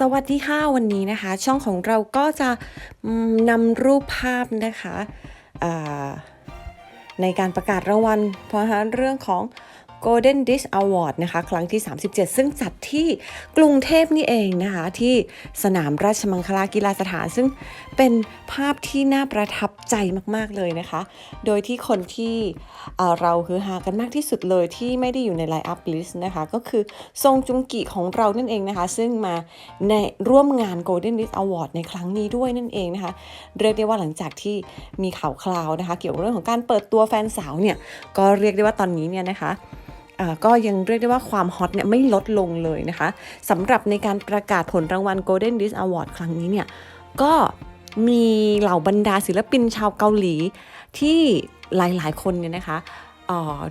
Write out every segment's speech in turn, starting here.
สวัสดีค่ะวันนี้นะคะ ช่องของเราก็จะนำรูปภาพนะคะในการประกาศรางวัลเพราะฉะนั้นเรื่องของ Golden Disc Award นะคะ ครั้งที่ 37 ซึ่งจัดที่กรุงเทพนี่เองนะคะ ที่สนามราชมังคลากีฬาสถาน ซึ่งเป็นภาพที่น่าประทับใจมาก ๆ เลยนะคะ โดยที่คนที่เเราคือฮากันมากที่สุดเลยที่ไม่ได้อยู่ในไลน์อัพลิสต์นะคะ ก็คือทรงจุงกิของเรานั่นเองนะคะ ซึ่งมาในร่วมงาน Golden Disc Award ในครั้งนี้ด้วยนั่นเองนะคะ เรียกได้ว่าหลังจากที่มีข่าวคราวนะคะ เกี่ยวกับเรื่องของการเปิดตัวแฟนสาวเนี่ย ก็เรียกได้ว่าตอนนี้เนี่ยนะคะ ก็ยังเรียกได้ว่าความฮอตเนี่ยไม่ลดลงเลยนะคะสำหรับในการประกาศผลรางวัล Golden Disc Award ครั้งนี้เนี่ยก็มีเหล่าบรรดาศิลปินชาวเกาหลีที่หลายๆ คนเนี่ยนะคะ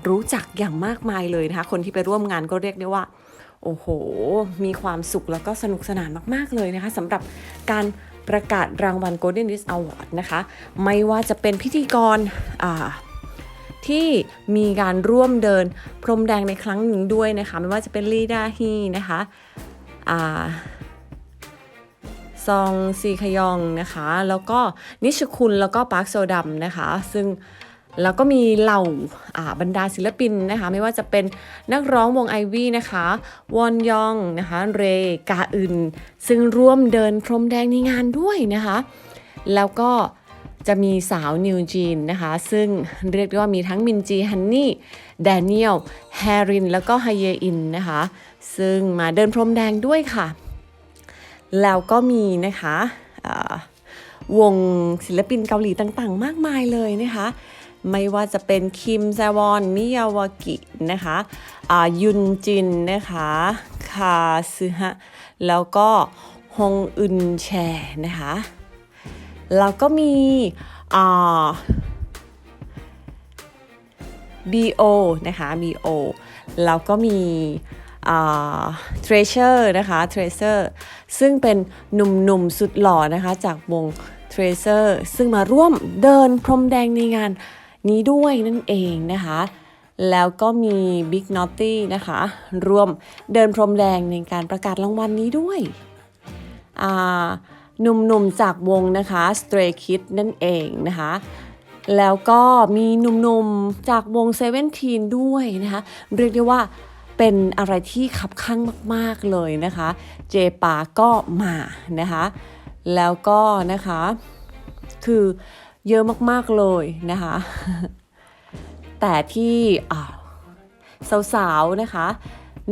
รู้จักอย่างมากมายเลยนะคะ คนที่ไปร่วมงานก็เรียกได้ว่า โอ้โห มีความสุขแล้วก็สนุกสนานมาก ๆ เลยนะคะสำหรับการประกาศรางวัล Golden Disc Award นะคะ ไม่ว่าจะเป็นพิธีกรอ่า ที่มีการร่วมเดินพรมแดงในครั้งนึ่งด้วยนะคะไม่ว่าจะเป็นลีดาฮีนะคะอ่าซองซีขยองนะคะ แล้วก็นิชคุณแล้วก็ปาร์คโซดัมนะคะ ซึ่งแล้วก็มีเหล่าาบรรดาศิลปินนะคะ ไม่ว่าจะเป็นนักร้องวงไอวี่นะคะ วอนยองนะคะ เรกาอึน ซึ่งร่วมเดินพรมแดงในงานด้วยนะคะ แล้วก็ จะมีสาวนิวจีนนะคะ ซึ่งเรียกได้ว่ามีทั้งมินจีฮันนี่แดเนียลแฮริน แล้วก็ฮเยอินนะคะ ซึ่งมาเดินพรมแดงด้วยค่ะ แล้วก็มีนะคะวงศิลปินเกาหลีต่างๆ มากมายเลยนะคะ ไม่ว่าจะเป็นคิมแซวอน มิยาวากินะคะอ่ายุนจินนะคะคาซึฮะแล้วก็ฮงอึนแชนะคะ แล้วก็มีอ่า BO นะคะ BO แล้วก็มีอ่า Treasure นะคะ Treasure ซึ่งเป็นหนุ่มๆสุดหล่อนะคะ จากวง Treasure ซึ่งมาร่วมเดินพรมแดงในงานนี้ด้วยนั่นเองนะคะ แล้วก็มี Big Naughty นะคะ ร่วมเดินพรมแดงในการประกาศรางวัลนี้ด้วยอ่า หนุ่มๆจากวงนะคะ Stray Kids นั่นเองนะคะแล้วก็มีหนุ่มๆจากวง Seventeen ด้วยนะคะ เรียกได้ว่าเป็นอะไรที่ขับข้างมาก ๆ เลยนะคะ เจปาก็มานะคะ แล้วก็นะคะ คือเยอะมาก ๆ เลยนะคะ แต่ที่สาว ๆ นะคะ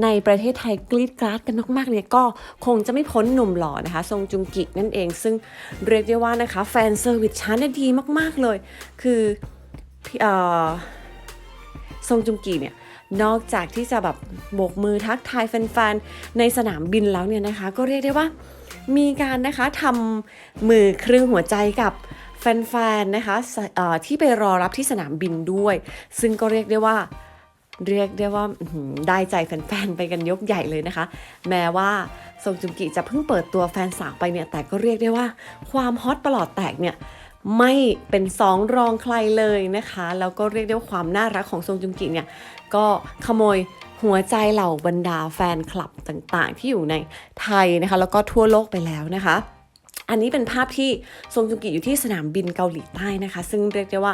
ในประเทศไทยกรีดกราดกันมากๆเลยก็คงจะไม่พ้นหนุ่มหล่อนะคะ ทรงจุงกินั่นเอง ซึ่งเรียกได้ว่านะคะ แฟนเซอร์วิสชั้นดีมากๆเลย คือทรงจุงกิเนี่ยนอกจากที่จะแบบโบกมือทักทายแฟนๆ ในสนามบินแล้วเนี่ยนะคะ ก็เรียกได้ว่ามีการนะคะทำมือครึ่งหัวใจกับแฟนๆ นะคะที่ไปรอรับที่สนามบินด้วย ซึ่งก็เรียกได้ว่า เรียกได้ว่าได้ใจแฟนๆ ไปกันยกใหญ่เลยนะคะ แม้ว่าทรงจุงกิจะเพิ่งเปิดตัวแฟนสาวไปเนี่ย แต่ก็เรียกได้ว่าความฮอตประหลอดแตกเนี่ยไม่เป็นสองรองใครเลยนะคะ แล้วก็เรียกได้ว่าความน่ารักของทรงจุงกิเนี่ย ก็ขโมยหัวใจเหล่าบรรดาแฟนคลับต่างๆ ที่อยู่ในไทยนะคะ แล้วก็ทั่วโลกไปแล้วนะคะ อันนี้เป็นภาพที่ทรงจุงกิอยู่ที่สนามบินเกาหลีใต้นะคะ ซึ่งเรียกได้ว่า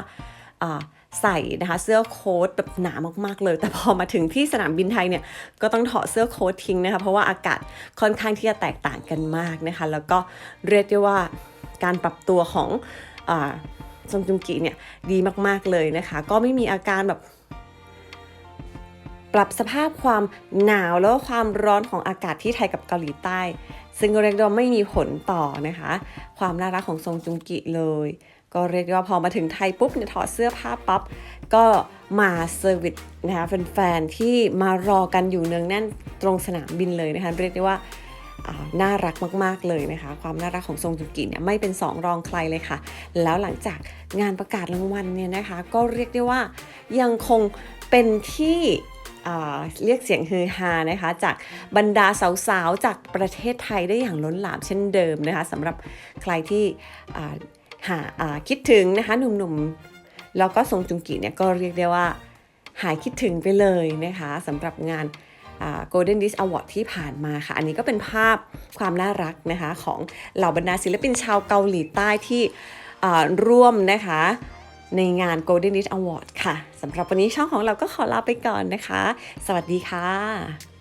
อ่า ใส่นะคะเสื้อโค้ทแบบหนามากๆเลย แต่พอมาถึงที่สนามบินไทยเนี่ยก็ต้องถอดเสื้อโค้ททิ้งนะคะเพราะว่าอากาศค่อนข้างที่จะแตกต่างกันมากนะคะ แล้วก็เรียกได้ว่าการปรับตัวของอาทรงจุงกิเนี่ยดีมากๆเลยนะคะ ก็ไม่มีอาการแบบปรับสภาพความหนาวแล้วก็ความร้อนของอากาศที่ไทยกับเกาหลีใต้ ซึ่งเรียกได้ว่าไม่มีผลต่อนะคะ ความน่ารักของทรงจุงกิเลย ก็เรียกได้ว่าพอมาถึงไทยปุ๊บเนี่ยถอดเสื้อผ้าปั๊บก็มาเซอร์วิสนะคะแฟนๆที่มารอกันอยู่เนืองแน่นตรงสนามบินเลยนะคะเรียกได้ว่าน่ารักมาก ๆ เลยนะคะ ความน่ารักของทรงจุงกิเนี่ยไม่เป็นสองรองใครเลยค่ะ แล้วหลังจากงานประกาศรางวัลเนี่ยนะคะ ก็เรียกได้ว่ายังคงเป็นที่เรียกเสียงฮือฮานะคะจากบรรดาสาวๆ จากประเทศไทยได้อย่างล้นหลามเช่นเดิมนะคะสำหรับใครที่ หาอ่าคิดถึงนะคะหนุ่มๆ แล้วก็ทรงจุงกิเนี่ยก็เรียกได้ว่าหายคิดถึงไปเลยนะคะสำหรับงาน Golden Disc Award ที่ผ่านมาค่ะ อันนี้ก็เป็นภาพความน่ารักนะคะของเหล่าบรรดาศิลปินชาวเกาหลีใต้ที่ร่วมนะคะในงาน Golden Disc Award ค่ะสำหรับวันนี้ช่องของเราก็ขอลาไปก่อนนะคะ สวัสดีค่ะ